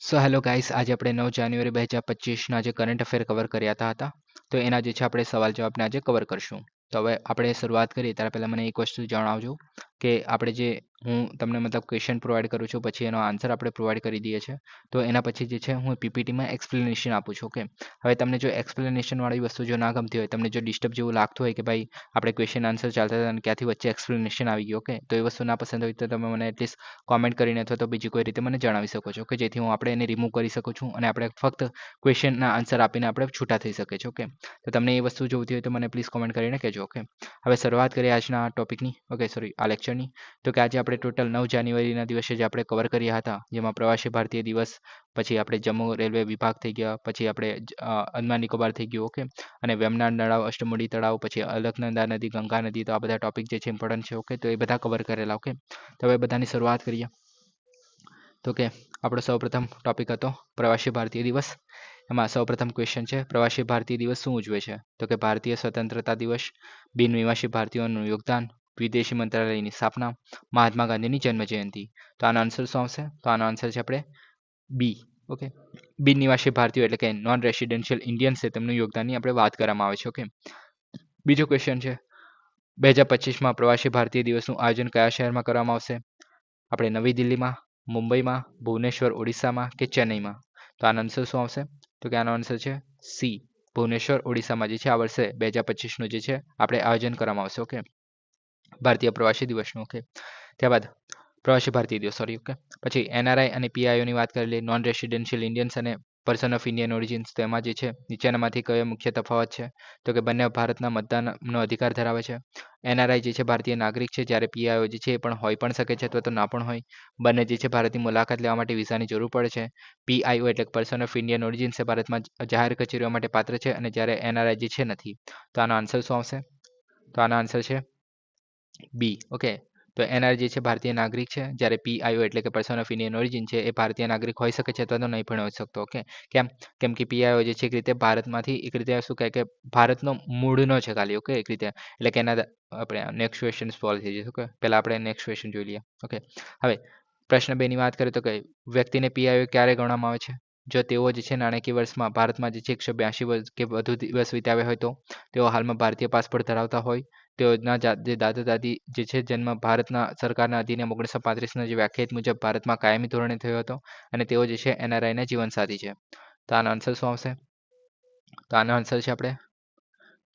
So hello guys આજે આપણે નવ જાન્યુઆરી બે હજાર પચીસના જે કરંટ અફેર કવર કર્યા હતા, તો એના જે છે આપણે સવાલ જવાબને આજે કવર કરશું. તો હવે આપણે શરૂઆત કરીએ ત્યારે પહેલાં મને એક વસ્તુ જણાવજો કે આપણે જે હું તમને મતલબ ક્વેશ્ચન પ્રોવાઈડ કરું છું, પછી એનો આન્સર આપણે પ્રોવાઈડ કરી દઈએ છીએ. તો એના પછી જે છે, હું પીપીટીમાં એક્સપ્લેનેશન આપું છું ઓકે હવે તમને જો એક્સપ્લેનેશન વાળી વસ્તુ જો ના ગમતી હોય, તમને જો ડિસ્ટર્બ જેવું લાગતું હોય કે ભાઈ આપણે ક્વેશ્ચન આન્સર ચાલતા હતા અને ક્યાંથી વચ્ચે એક્સપ્લેનેશન આવી ગયું ઓકે તો એ વસ્તુ ના પસંદ હોય તો તમે મને એટલીસ્ટ કોમેન્ટ કરીને અથવા તો બીજી કોઈ રીતે મને જણાવી શકો છો કે જેથી હું આપણે એને રિમૂવ કરી શકું છું અને આપણે ફક્ત ક્વેશ્ચનના આન્સર આપીને આપણે છૂટા થઈ શકે છે ઓકે તો તમને એ વસ્તુ જોઈતી હોય તો મને પ્લીઝ કોમેન્ટ કરીને કહેજો ઓકે હવે શરૂઆત કરીએ આજના ટોપિકની ઓકે સોરી આ લેક્ચરની તો કે આજે આપણે ટોટલ નવ જાન્યુઆરીના દિવસે જે આપણે કવર કર્યા હતા. જેમાં પ્રવાસી ભારતીય દિવસ, પછી આપણે જમ્મુ રેલવે વિભાગ થઈ ગયા, પછી આપણે અંદમાન નિકોબાર થઈ ગયું ઓકે અને વેમનાડ તળાવ અષ્ટમુડી તળાવ, પછી અલકનંદા નદી, ગંગા નદી, તો આ બધા ટોપિક જે છે ઇમ્પોર્ટન્ટ છે ઓકે તો એ બધા કવર કરેલા ઓકે તો હવે બધાની શરૂઆત કરીએ. તો કે આપણો સૌપ્રથમ ટોપિક હતો પ્રવાસી ભારતીય દિવસ. એમાં સૌપ્રથમ ક્વેશ્ચન છે, પ્રવાસી ભારતીય દિવસ શું ઉજવે છે? તો કે ભારતીય સ્વતંત્રતા દિવસ બિનનિવાસી ભારતીયોનું યોગદાન વિદેશી મંત્રાલયની સ્થાપના મહાત્મા ગાંધીની જન્મ જયંતિ તો આનો આન્સર શું આવશે? તો આનો આન્સર છે આપણે બી ઓકે બિન નિવાસી ભારતીયો એટલે કે નોન રેસિડેન્શિયલ ઇન્ડિયન્સ છે, તેમનું યોગદાનની આપણે વાત કરવામાં આવે છે ઓકે બીજો ક્વેશ્ચન છે. બે હજાર પચીસમાં પ્રવાસી ભારતીય દિવસનું આયોજન કયા શહેરમાં કરવામાં આવશે? આપણે નવી દિલ્હીમાં, મુંબઈમાં, ભુવનેશ્વર, ઓડિશામાં કે ચેન્નઈમાં? તો આનો આન્સર શું આવશે? તો કે આનો આન્સર છે સી ભુવનેશ્વર, ઓડિશામાં જે છે, આ વર્ષે બે હજાર પચીસનું જે છે, આપણે આયોજન કરવામાં આવશે ઓકે ભારતીય પ્રવાસી દિવસનું ઓકે ત્યારબાદ પ્રવાસી ભારતીય દિવસ સોરી ઓકે પછી એનઆરઆઈ અને પીઆઈઓની વાત કરી લઈએ નોન રેસિડેન્શિયલ ઇન્ડિયન્સ અને પર્સન ઓફ ઇન્ડિયન ઓરિજિન્સ તેમાં જે છે, નીચેનામાંથી કયો મુખ્ય તફાવત છે? તો કે બંને ભારતના મતદાનનો અધિકાર ધરાવે છે. એનઆરઆઈ જે છે, ભારતીય નાગરિક છે, જ્યારે પીઆઈઓ જે છે, એ પણ હોઈ પણ શકે છે, અથવા તો ના પણ હોય. બંને જે છે, ભારતની મુલાકાત લેવા માટે વિઝાની જરૂર પડે છે. પીઆઈઓ એટલે પર્સન ઓફ ઇન્ડિયન ઓરિજિન્સ એ ભારતમાં જાહેર કચેરીઓ માટે પાત્ર છે, અને જ્યારે એનઆરઆઈ જે છે, નથી. તો આનો આન્સર શું આવશે? તો આનો આન્સર છે બી ઓકે તો એનઆર જે છે ભારતીય નાગરિક છે, જ્યારે પીઆઈઓ એટલે કે પર્સન ઓફ ઇન્ડિયન ઓરિજિન છે, એ ભારતીય નાગરિક હોઈ શકે છે અથવા તો નહીં પણ હોઈ શકતો ઓકે કેમ? કેમ કે પીઆઈઓ જે છે એક રીતે ભારતમાંથી, એક રીતે શું કહે કે ભારતનો મૂળનો છે ખાલી ઓકે એક રીતે. એટલે કે એના આપણે નેક્સ્ટ ક્વેશ્ચન સોલ્વ થઈ જશે ઓકે પહેલાં આપણે નેક્સ્ટ ક્વેશ્ચન જોઈ લઈએ ઓકે હવે, પ્રશ્ન બેની વાત કરીએ તો કે વ્યક્તિને પીઆઈઓ ક્યારે ગણવામાં આવે છે? જો તેઓ જે છે નાણાકીય વર્ષમાં ભારતમાં જે છે એકસો બ્યાસી વર્ષ કે વધુ દિવસ વિતાવ્યા હોય તો, તેઓ હાલમાં ભારતીય પાસપોર્ટ ધરાવતા હોય તેઓના જે દાદા દાદી જે છે જન્મ ભારતના સરકારના અધિનિયમ ઓગણીસો પાંત્રીસના જે વ્યાખ્યાયિત મુજબ ભારતમાં કાયમી ધોરણે થયો હતો અને તેઓ જે છે એનઆરઆઈના જીવનસાથી છે. તો આનો આન્સર શું આવશે? તો આનો આન્સર છે આપણે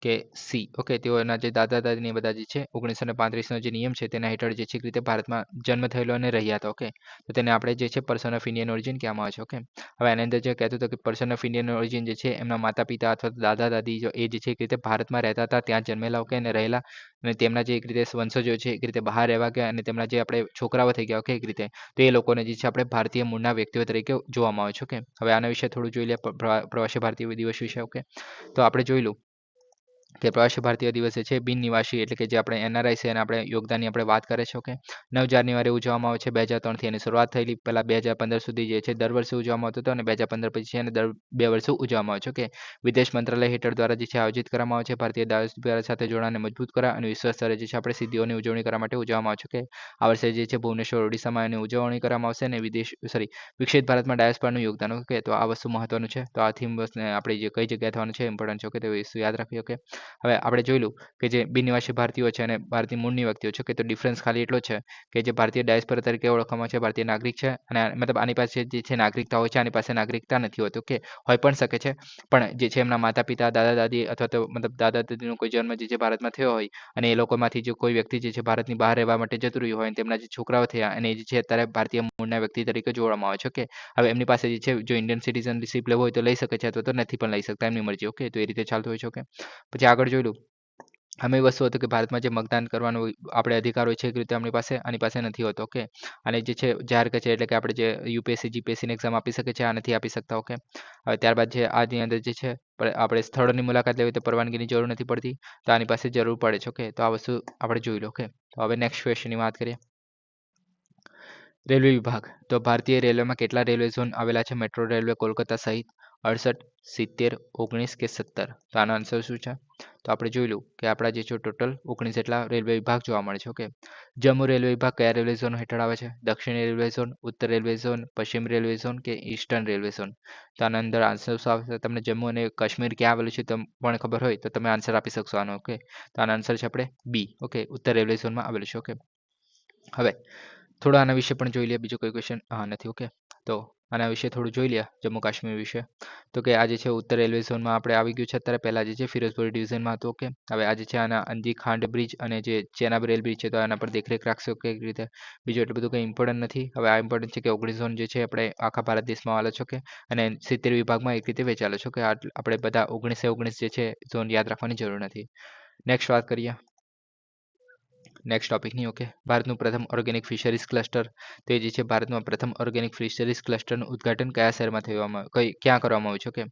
કે સી. ઓકે તેઓના જે દાદા દાદીને બધા જે છે, ઓગણીસો ને પાંત્રીસનો જે નિયમ છે, તેના હેઠળ જે છે રીતે ભારતમાં જન્મ થયેલો અને રહ્યા હતા ઓકે તો તેને આપણે જે છે પર્સન ઓફ ઇન્ડિયન ઓરિજિન કહેવામાં આવે છે ઓકે હવે એની અંદર જે કહેતું હતું કે પર્સન ઓફ ઇન્ડિયન ઓરિજિન જે છે, એમના માતા પિતા અથવા દાદા દાદી જો એ જે છે, એક રીતે ભારતમાં રહેતા હતા, ત્યાં જન્મેલા ઓકે અને રહેલા. અને તેમના જે એક રીતે વંશજો છે, એક રીતે બહાર રહેવા ગયા અને તેમના જે આપણે છોકરાઓ થઈ ગયા ઓકે એક રીતે. તો એ લોકોને જે છે, આપણે ભારતીય મૂળના વ્યક્તિઓ તરીકે જોવામાં આવે છે ઓકે હવે આના વિશે થોડું જોઈ લે પ્રવાસી ભારતીય દિવસ વિશે ઓકે તો આપણે જોઈ લઉં. કે પ્રવાસી ભારતીય દિવસ છે, બિન નિવાસી એટલે કે જે આપણે એનઆરઆઈ છે એના આપણે યોગદાનની આપણે વાત કરે છે ઓકે નવ જાન્યુઆરી ઉજવવામાં આવે છે, બે હજાર ત્રણથી એની શરૂઆત થયેલી. પહેલાં બે હજાર પંદર સુધી જે છે, દર વર્ષે ઉજવવામાં આવતો હતો અને બે હજાર પંદર પછી અને દર બે વર્ષે ઉજવવામાં આવે છે ઓકે વિદેશ મંત્રાલય હેઠળ દ્વારા જે છે, આયોજિત કરવામાં આવે છે, ભારતીય દાસ સાથે જોડાણને મજબૂત કરવા અને વિશ્વ સ્તરે જે છે આપણે સિદ્ધિઓની ઉજવણી કરવા માટે ઉજવવામાં આવે છે કે આ વર્ષે જે છે, ભુવનેશ્વર, ઓડિશામાં એની ઉજવણી કરવામાં આવશે અને વિદેશ સોરી વિકસિત ભારતમાં ડાયસ્પારનું યોગદાન ઓકે તો આ વસ્તુ મહત્વનું છે. તો આ થીમ આપણે જે કઈ જગ્યાએ થવાનું છે ઇમ્પોર્ટન્ટ છે ઓકે તો એ યાદ રાખવી ઓકે હવે આપણે જોઈ લઉં કે જે બિનનિવાસી ભારતીયો છે અને ભારતીય મૂળની વ્યક્તિઓ છે, કે તો ડિફરન્સ ખાલી એટલો છે કે જે ભારતીય ડાયસ્પર તરીકે ઓળખવામાં છે, ભારતીય નાગરિક છે અને મતલબ આની પાસે જે છે નાગરિકતા હોય છે, આની પાસે નાગરિકતા નથી હોતી કે હોય પણ શકે છે. પણ જે છે એમના માતા પિતા દાદા દાદી અથવા તો મતલબ દાદા દાદીનો કોઈ જન્મ જે છે ભારતમાં થયો હોય અને એ લોકોમાંથી જો કોઈ વ્યક્તિ જે છે ભારતની બહાર રહેવા માટે જતું રહ્યું હોય અને તેમના જે છોકરાઓ થયા અને જે છે અત્યારે ભારતીય મૂળના વ્યક્તિ તરીકે જોવામાં આવે છે ઓકે હવે એમની પાસે જે છે જો ઇન્ડિયન સિટીઝનશીપ લેવો હોય તો લઈ શકે છે અથવા તો નથી પણ લઈ શકતા એમની મરજી. ઓકે તો એ રીતે ચાલતું હોય છે ઓકે પછી આગળ જોઈ લઉં. અમે વસ્તુ હતું કે ભારતમાં જે મતદાન કરવાનો આપણે અધિકાર હોય છે એક રીતે આપણી પાસે, આની પાસે નથી હોતો ઓકે અને જે છે, જાહેર કચેરી એટલે કે આપણે જે યુપીએસસી જીપીએસસીની એક્ઝામ આપી શકે છે આ નથી આપી શકતા ઓકે હવે ત્યારબાદ જે આની અંદર જે છે આપણે સ્થળોની મુલાકાત લેવી તો પરવાનગીની જરૂર નથી પડતી, તો આની પાસે જરૂર પડે છે ઓકે તો આ વસ્તુ આપણે જોઈ લો ઓકે તો હવે નેક્સ્ટ ક્વેશ્ચનની વાત કરીએ. રેલવે વિભાગ. તો ભારતીય રેલવેમાં કેટલા રેલવે ઝોન આવેલા છે? મેટ્રો, રેલવે, કોલકાતા સહિત અડસઠ, સિત્તેર, ઓગણીસ કે સત્તર? તો આનો આન્સર શું છે? તો આપણે જોઈ કે આપણા જે છે ટોટલ ઓગણીસ જેટલા રેલવે વિભાગ જોવા મળે છે ઓકે જમ્મુ રેલવે વિભાગ કયા રેલવે ઝોન હેઠળ આવે છે? દક્ષિણ રેલવે ઝોન ઉત્તર રેલવે ઝોન પશ્ચિમ રેલવે ઝોન કે ઈસ્ટર્ન રેલવે ઝોન તો આના અંદર આન્સર શું આવશે? તમને જમ્મુ અને કાશ્મીર ક્યાં આવેલું છે તમને પણ ખબર હોય, તો તમે આન્સર આપી શકશો આનો ઓકે તો આનો આન્સર છે આપણે બી ઓકે ઉત્તર રેલવે ઝોનમાં આવેલું છે ઓકે હવે થોડા આના વિશે પણ જોઈ લઈએ, બીજો કોઈ ક્વેશ્ચન નથી ઓકે તો આના વિશે થોડું જોઈ લઈએ જમ્મુ કાશ્મીર વિશે. તો કે આજે છે ઉત્તર રેલવે ઝોનમાં આપણે આવી ગયું છે, અત્યારે પહેલાં જે છે ફિરોઝપુર ડિવિઝનમાં હતું, ઓકે? હવે આજે છે આના અંદી ખાંડ બ્રિજ અને જે ચેનાબ રેલ બ્રિજ છે, તો આના પર દેખરેખ રાખશો કે રીતે? બીજું એટલું બધું કંઈ ઇમ્પોર્ટન્ટ નથી. હવે આ ઇમ્પોર્ટન્ટ છે કે ઓગણીસ ઝોન જે છે આપણે આખા ભારત દેશમાં આવેલો છો કે અને સિત્તેર વિભાગમાં એક રીતે વેચાયેલો છો કે આપણે બધા ઓગણીસે ઓગણીસ જે છે ઝોન યાદ રાખવાની જરૂર નથી. નેક્સ્ટ વાત કરીએ. નેક્સ્ટ ટોપિકની ઓકે ભારતનું પ્રથમ ઓર્ગેનિક ફિશરીઝ ક્લસ્ટર તો એ જે છે, ભારતમાં પ્રથમ ઓર્ગેનિક ફિશરીઝ ક્લસ્ટરનું ઉદ્ઘાટન કયા શહેરમાં થવામાં, કઈ, ક્યાં કરવામાં આવ્યું છે ઓકે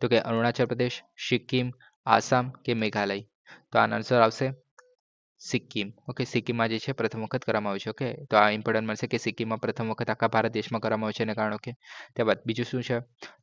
તો કે અરુણાચલ પ્રદેશ, સિક્કિમ, આસામ કે મેઘાલય. તો આનો આન્સર આવશે સિક્કિમ. ઓકે સિક્કિમમાં જે છે, પ્રથમ વખત કરવામાં આવ્યું છે ઓકે તો આ ઇમ્પોર્ટન્ટ મળશે કે સિક્કિમમાં પ્રથમ વખત આખા ભારત દેશમાં કરવામાં આવ્યું છે એને કારણે ઓકે ત્યારબાદ બીજું શું છે?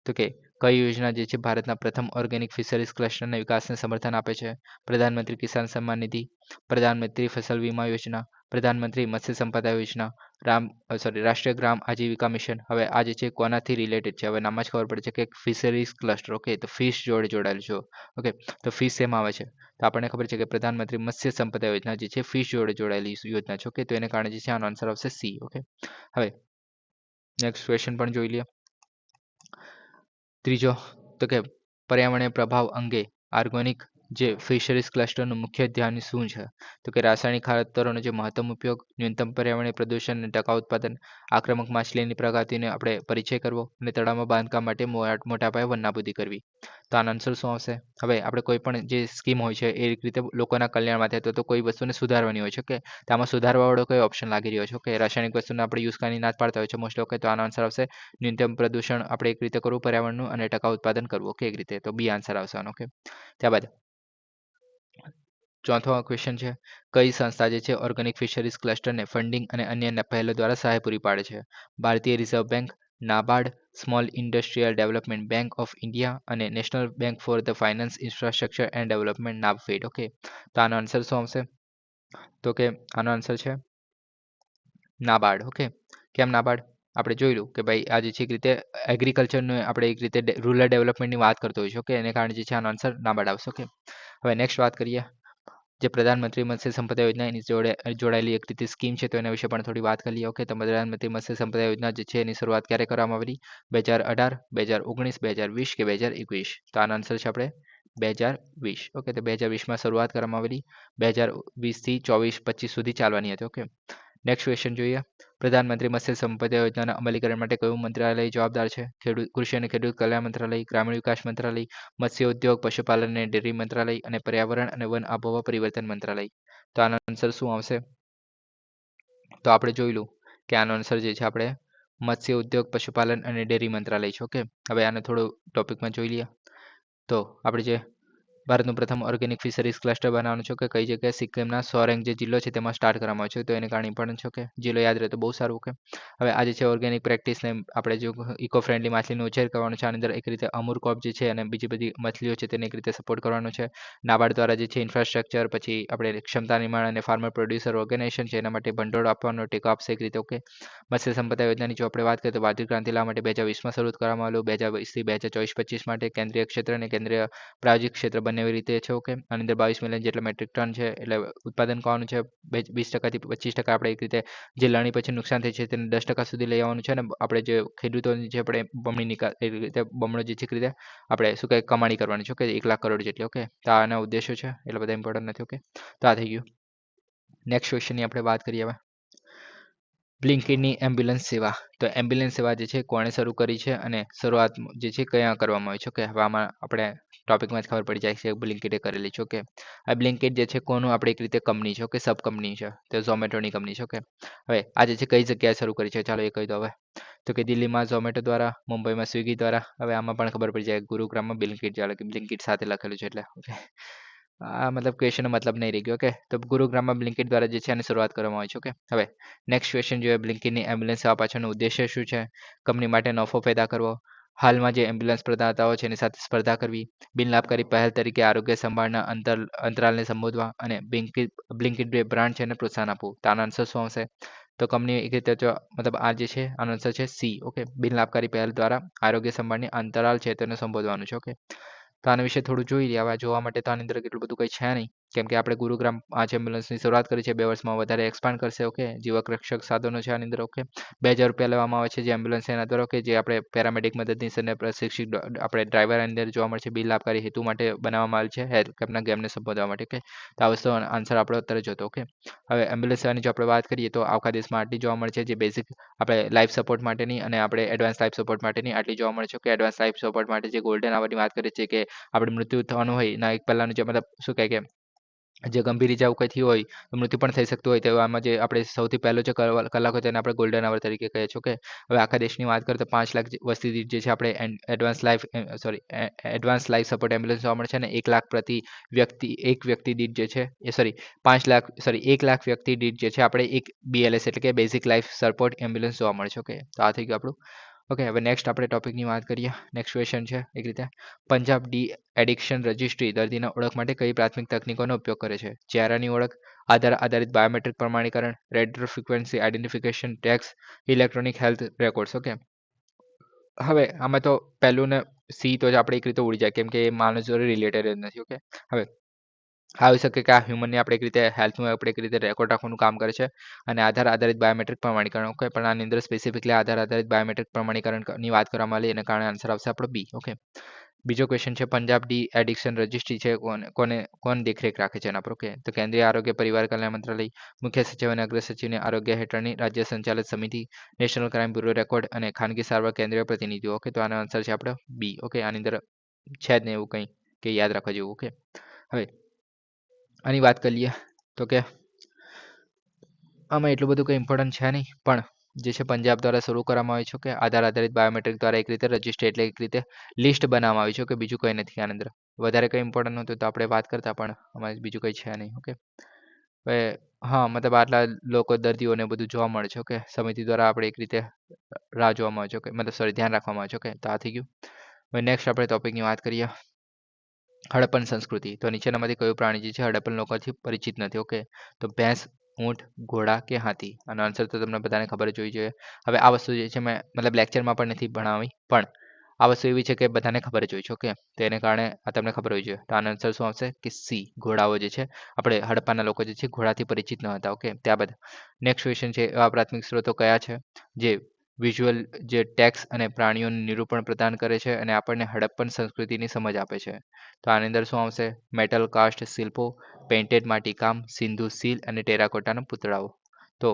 તો કે કઈ યોજના જે છે, ભારતના પ્રથમ ઓર્ગેનિક ફિશરીઝ ક્લસ્ટરના વિકાસને સમર્થન આપે છે? પ્રધાનમંત્રી કિસાન સન્માન નિધિ, પ્રધાનમંત્રી ફસલ વીમા યોજના પ્રધાનમંત્રી મત્સ્ય સંપદા યોજના, રામ સોરી રાષ્ટ્રીય ગ્રામ આજીવિકા મિશન. હવે આ જે છે, કોનાથી રિલેટેડ છે? હવે નામાં જ ખબર પડે છે કે ફિશરીઝ ક્લસ્ટર ઓકે તો ફિશ જોડે જોડાયેલું છે ઓકે તો ફિશ એમાં આવે છે? તો આપણને ખબર છે કે પ્રધાનમંત્રી મત્સ્ય સંપદા યોજના જે છે ફિશ જોડે જોડાયેલી યોજના છે ઓકે તો એને કારણે જે છે, આનો આન્સર આવશે સી ઓકે હવે નેક્સ્ટ ક્વેશ્ચન પણ જોઈ લઈએ. ત્રીજો, તો કે પર્યાવરણીય પ્રભાવ અંગે આર્ગોનિક જે ફિશરીઝ ક્લસ્ટરનું મુખ્ય ધ્યાન શું છે? તો કે રાસાયણિક ખાતરોનો જે મહત્તમ ઉપયોગ, ન્યૂનતમ પર્યાવરણીય પ્રદૂષણ અને ટકાઉ ઉત્પાદન, આક્રમક માછલીની પ્રગતિને આપણે પરિચય કરવો અને તળાવમાં બાંધકામ માટે મોટા પાયે વનનાબૂદી કરવી. તો આનો આન્સર શું આવશે? હવે આપણે કોઈ પણ જે સ્કીમ હોય છે, એ રીતે લોકોના કલ્યાણ માટે તો કોઈ વસ્તુને સુધારવાની હોય છે કે આમાં સુધારવાવાળો કોઈ ઓપ્શન લાગી રહ્યો છે કે રાસાયણિક વસ્તુને આપણે યુઝ કરીને ના પાડતા હોય છે મોસ્ટ ઓકે તો આનો આન્સર આવશે, ન્યૂનતમ પ્રદૂષણ આપણે એક રીતે કરવું, પર્યાવરણનું અને ટકાઉ ઉત્પાદન કરવું, ઓકે? એક રીતે. તો બી આન્સર આવશે આનો, ઓકે? ત્યારબાદ ચોથો ક્વેશ્ચન છે, કઈ સંસ્થા જે છે ઓર્ગેનિક ફિશરીઝ ક્લસ્ટરને ફંડિંગ અને અન્ય પહેલો દ્વારા સહાય પૂરી પાડે છે? ભારતીય reserve bank NABARD small industrial development bank of India અને national bank for the finance infrastructure and development NABFID okay તો આનો આન્સર શું આવશે? તો કે આનો આન્સર છે નાબાર્ડ ઓકે કેમ નાબાર્ડ આપણે જોયેલું કે ભાઈ, આ જે છે એક રીતે એગ્રીકલ્ચરનું આપણે એક રીતે રૂરલ ડેવલપમેન્ટની વાત કરતો હોય છે ઓકે એને કારણે જે છે આનો આન્સર નાબાર્ડ આવશે. ઓકે હવે નેક્સ્ટ વાત કરીએ. જે પ્રધાનમંત્રી મત્સ્ય સંપદા યોજના એની જોડે જોડાયેલી એક રીતે સ્કીમ છે, તો એના વિશે પણ થોડી વાત કરી લઈએ ઓકે, તો પ્રધાનમંત્રી મત્સ્ય સંપદા યોજના જે છે, એની શરૂઆત ક્યારે કરવામાં આવેલી? બે હજાર અઢાર, બે હજાર ઓગણીસ, બે હજાર વીસ કે બે હજાર એકવીસ? તો આનો આન્સર છે આપણે બે હજાર વીસ. ઓકે, તો બે હજાર વીસમાં શરૂઆત કરવામાં આવેલી. બે હજાર વીસથી ચોવીસ, પચીસ સુધી ચાલવાની હતી. ઓકે. નેક્સ્ટ ક્વેશ્ચન જોઈએ. પ્રધાનમંત્રી મત્સ્ય સંપદા યોજનાના અમલીકરણ માટે કયું મંત્રાલય જવાબદાર છે? ખેડૂત, કૃષિ અને ખેડૂત કલ્યાણ મંત્રાલય, ગ્રામીણ વિકાસ મંત્રાલય, મત્સ્ય ઉદ્યોગ, પશુપાલન અને ડેરી મંત્રાલય અને પર્યાવરણ અને વન આબોહવા પરિવર્તન મંત્રાલય. તો આનો આન્સર શું આવશે? તો આપણે જોઈ લઉં કે આનો આન્સર જે છે આપણે મત્સ્ય ઉદ્યોગ, પશુપાલન અને ડેરી મંત્રાલય છે, ઓકે? હવે આને થોડું ટોપિકમાં જોઈ લઈએ. તો આપણે જે ભારતનું પ્રથમ ઓર્ગેનિક ફિશરીઝ ક્લસ્ટર બનાવવાનું છે કે કઈ જગ્યાએ સિક્કિમના સોરેંગ જે જિલ્લો છે તેમાં સ્ટાર્ટ કરવામાં આવ્યો છે તો એને કારણે ઇમ્પોર્ટન્ટ છે કે જિલ્લો યાદ રહે તો બહુ સારું કે. હવે આજે છે ઓર્ગેનિક પ્રેક્ટિસને આપણે જો ઇકો ફ્રેન્ડલી માછલીનો ઉછેર કરવાનો છે, આની અંદર એક રીતે અમૂર કોપ જે છે અને બીજી બધી મછલીઓ છે તેને એક રીતે સપોર્ટ કરવાનો છે. નાબાર્ડ દ્વારા જે છે ઇન્ફ્રાસ્ટ્રક્ચર પછી આપણે ક્ષમતા નિર્માણ અને ફાર્મર પ્રોડ્યુસર ઓર્ગેનાઇઝેશન છે એના માટે ભંડોળ આપવાનો ટેકો આપશે એક રીતે ઓકે મત્સ્ય સંપદા યોજનાની જો આપણે વાત કરીએ તો વાદળી ક્રાંતિ લાવવા માટે બે હજાર વીસમાં શરૂ કરવામાં આવેલું, બે હજાર વીસથી બે હજાર ચોવીસ પચીસ માટે કેન્દ્રીય ક્ષેત્ર અને કેન્દ્રીય પ્રાયોજિક ક્ષેત્ર બંને એવી રીતે છે ઓકે આની અંદર બાવીસ મિલિયન જેટલા મેટ્રિક ટન છે, એટલે ઉત્પાદન કરવાનું છે? વીસ ટકાથી પચીસ ટકા આપણે એક રીતે જે લણણી પછી નુકસાન થાય છે, તેને દસ ટકા સુધી લઈ આવવાનું છે, અને આપણે જે ખેડૂતોની જે આપણે બમણી નિકાલ એ રીતે બમણો જે છે રીતે આપણે શું કહે કમાણી કરવાની છે ઓકે એક લાખ કરોડ જેટલી ઓકે તો આના ઉદ્દેશો છે, એટલે બધા ઇમ્પોર્ટન્ટ નથી ઓકે તો આ થઈ ગયું. નેક્સ્ટ ક્વેશ્ચનની આપણે વાત કરીએ હવે. બ્લિંકિટની એમ્બ્યુલન્સ સેવા. તો એમ્બ્યુલન્સ સેવા જે છે, કોણે શરૂ કરી છે, અને શરૂઆત જે છે, કયા કરવામાં આવી છે ઓકે હવે આમાં આપણે ટોપિકમાં જ ખબર પડી જાય છે બ્લિંકિટે કરેલી છે ઓકે આ બ્લિંકિટ જે છે, કોનું આપણે એક રીતે કંપની છે ઓકે સબ કંપની છે, તો ઝોમેટોની કંપની છે ઓકે હવે, આ છે, કઈ જગ્યાએ શરૂ કરી છે, ચાલો એ કહી દો હવે. તો કે દિલ્હીમાં ઝોમેટો દ્વારા, મુંબઈમાં સ્વિગી દ્વારા, હવે આમાં પણ ખબર પડી જાય ગુરુગ્રામમાં બ્લિંકિટ ચાલે કે બ્લિંકિટ સાથે લખેલું છે એટલે ઓકે આ મતલબ ક્વેશ્ચનનો મતલબ નહીં રહી ગયો ઓકે તો ગુરુગ્રામમાં બ્લિંકિટ દ્વારા જે છે, આની શરૂઆત કરવામાં આવી છે ઓકે હવે નેક્સ્ટ ક્વેશ્ચન જોઈએ બ્લિંકિટની એમ્બ્યુલન્સ સેવા પાછળનો ઉદ્દેશ્ય શું છે? કંપની માટે નફો પેદા કરવો હાલમાં જે એમ્બ્યુલન્સ પ્રદાતાઓ છે એની સાથે સ્પર્ધા કરવી બિનલાભકારી પહેલ તરીકે આરોગ્ય સંભાળના અંતર, અંતરાલને સંબોધવા અને બ્લિંકિટ બ્લિંકિટ બે બ્રાન્ડ છે એને પ્રોત્સાહન આપવું. તો આનો આન્સર શું આવશે? તો કંપની એક રીતે મતલબ આ જે છે, આનો આન્સર છે સી ઓકે બિનલાભકારી પહેલ દ્વારા આરોગ્ય સંભાળની અંતરાલ છે તેને સંબોધવાનું છે ઓકે તો આના વિશે થોડું જોઈ હવે જોવા માટે તો આની અંદર કેટલું બધું કંઈ છે નહીં. કેમ કે આપણે ગુરુગ્રામ પાંચ એમ્બ્યુલન્સની શરૂઆત કરી છે, બે વર્ષમાં વધારે એક્સપાન્ડ કરશે ઓકે જીવક રક્ષક સાધનો છે આની અંદર ઓકે બે હજાર રૂપિયા લેવામાં આવે છે જે એમ્બ્યુલન્સ એના દ્વારા ઓકે જે આપણે પેરામેડિક મદદનીશ અને પ્રશિક્ષિત આપણે ડ્રાઈવર અંદર જોવા મળશે બિલ લાભકારી હેતુ માટે બનાવવામાં આવેલ છે હેલ્થ ગેમને સંબોધવા માટે ઓકે તો આ વસ્તુ આન્સર આપણો અત્યારે જોતો ઓકે હવે એમ્બ્યુલન્સ સેવાની જો આપણે વાત કરીએ તો આખા દેશમાં આટલી જોવા મળે છે, જે બેઝિક આપણે લાઈફ સપોર્ટ માટેની અને આપણે એડવાન્સ લાઈફ સપોર્ટ માટેની આટલી જોવા મળે છે કે એડવાન્સ લાઈફ સપોર્ટ માટે જે ગોલ્ડન આવરની વાત કરીએ છીએ કે આપણે મૃત્યુ થવાનું હોય, ના, એક પહેલાંનું જે મતલબ શું કહે કે જે ગંભીર ઇજાઓ કંઈ થઈ હોય મૃત્યુ પણ થઈ શકતું હોય તો આમાં જે આપણે સૌથી પહેલો જે કલાક હોય તેને આપણે ગોલ્ડન આવર તરીકે કહીએ છીએ, ઓકે? હવે આખા દેશની વાત કરીએ તો પાંચ લાખ વસ્તી દીઠ જે છે, આપણે advance life sorry advance life support ambulance જોવા મળે છે અને એક લાખ પ્રતિ વ્યક્તિ, એક વ્યક્તિ દીઠ જે છે, એ સોરી પાંચ લાખ સોરી એક લાખ વ્યક્તિ દીઠ જે છે, આપણે એક બીએલએસ એટલે કે બેઝિક લાઈફ સપોર્ટ એમ્બ્યુલન્સ જોવા મળે છે, ઓકે? તો આ થઈ ગયું આપણું. ઓકે હવે નેક્સ્ટ આપણે ટોપિકની વાત કરીએ. નેક્સ્ટ ક્વેશ્ચન છે, એક રીતે. પંજાબ ડી એડિક્શન રજિસ્ટ્રી દર્દીના ઓળખ માટે કઈ પ્રાથમિક તકનીકોનો ઉપયોગ કરે છે? ચહેરાની ઓળખ, આધાર આધારિત biometric પ્રમાણીકરણ radio frequency identification tags electronic health records okay હવે આમાં તો પહેલું ને સી તો જ આપણે એક રીતે ઉડી જાય, કેમ કે એ માણસ જોડે રિલેટેડ જ નથી ઓકે હવે આવી શકે કે આ હ્યુમનની આપણે એક રીતે હેલ્થનું આપણે એક રીતે રેકોર્ડ રાખવાનું કામ કરે છે અને આધાર આધારિત બાયોમેટ્રિક પ્રમાણીકરણ ઓકે પણ આની અંદર સ્પેસિફિકલી આધાર આધારિત બાયોમેટ્રિક પ્રમાણીકરણની વાત કરવામાં આવી એના કારણે આન્સર આવશે આપણો બી ઓકે બીજો ક્વેશ્ચન છે, પંજાબ ડી એડિક્શન રજિસ્ટ્રી છે, કોને કોણ દેખરેખ રાખે છે એના પર ઓકે તો કેન્દ્રીય આરોગ્ય પરિવાર કલ્યાણ મંત્રાલય, મુખ્ય સચિવ અને અગ્ર સચિવની આરોગ્ય હેઠળની રાજ્ય સંચાલિત સમિતિ, નેશનલ ક્રાઇમ બ્યુરો રેકોર્ડ અને ખાનગી સારવાર કેન્દ્રીય પ્રતિનિધિઓ ઓકે તો આનો આન્સર છે આપણો બી ઓકે આની અંદર છે જ નહીં એવું કંઈ કે યાદ રાખવા જેવું ઓકે હવે આની વાત કરી લઈએ તો કે આમાં એટલું બધું કંઈ ઇમ્પોર્ટન્ટ છે નહીં, પણ જે છે પંજાબ દ્વારા શરૂ કરવામાં આવ્યું છે કે આધાર આધારિત બાયોમેટ્રિક દ્વારા એક રીતે રજિસ્ટર એટલે એક રીતે લિસ્ટ બનાવવામાં આવી છે કે બીજું કંઈ નથી આની અંદર. વધારે કંઈ ઇમ્પોર્ટન્ટ નહોતું તો આપણે વાત કરતા, પણ અમારે બીજું કંઈ છે નહીં ઓકે હા, મતલબ આટલા લોકો, દર્દીઓને બધું જોવા મળે છે ઓકે સમિતિ દ્વારા આપણે એક રીતે રાહ જોવામાં આવે છે મતલબ સોરી ધ્યાન રાખવામાં આવે છે ઓકે તો આ થઈ ગયું. હવે નેક્સ્ટ આપણે ટોપિકની વાત કરીએ. હડપ્પન સંસ્કૃતિ. તો નીચેનામાંથી કયું પ્રાણી જે છે, હડપ્પન લોકોથી પરિચિત નથી ઓકે તો ભેંસ, ઊંટ, ઘોડા કે હાથી? આનો આન્સર તો તમને બધાને ખબર જ હોવી જોઈએ. હવે આ વસ્તુ જે છે, મેં મતલબ લેક્ચરમાં પણ નથી ભણાવી, પણ આ વસ્તુ એવી છે કે બધાને ખબર જ હોય છે ઓકે તો એને કારણે આ તમને ખબર હોવી જોઈએ. તો આનો આન્સર શું આવશે? કે સી, ઘોડાઓ જે છે, આપણે હડપ્પાના લોકો જે છે, ઘોડાથી પરિચિત ન હતા ઓકે ત્યારબાદ નેક્સ્ટ ક્વેશ્ચન છે, એવા પ્રાથમિક સ્ત્રોતો કયા છે? જે વિઝ્યુઅલ જે ટેક્સ અને પ્રાણીઓનું નિરૂપણ પ્રદાન કરે છે અને આપણને હડપ્પન સંસ્કૃતિની સમજ આપે છે. તો આની અંદર શું આવશે? મેટલ કાસ્ટ શિલ્પો પેઇન્ટેડ માટીકામ, સિંધુ સીલ અને ટેરાકોટાના પૂતળાઓ. તો